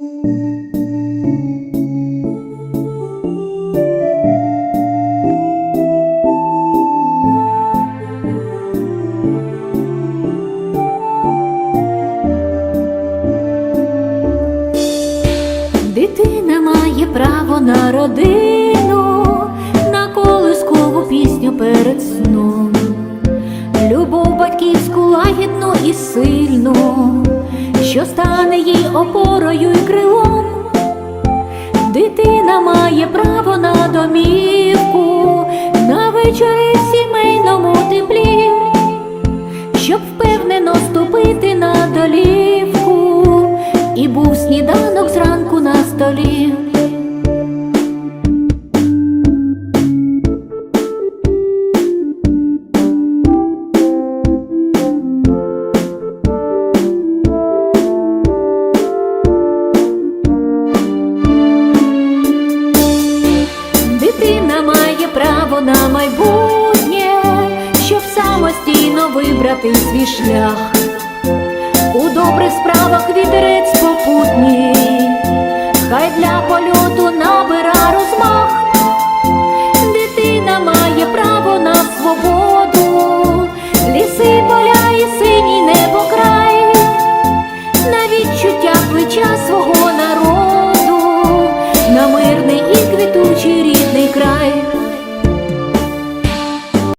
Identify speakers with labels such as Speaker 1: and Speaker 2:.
Speaker 1: Дитина має право на родину, на колискову пісню перед сном, любов батьківську лагідну і сильну, що стане їй опорою і крилом. Дитина має право на домівку, на вечори в сімейному теплі, щоб впевнено ступити на долівку, і був сніданок зранку на столі. На майбутнє, щоб самостійно вибрати свій шлях. У добрих справах вітерець попутній, хай для польоту набира розмах, дитина має право на свободу, ліси, поля і синій небо край, на відчуття плеча свого народу.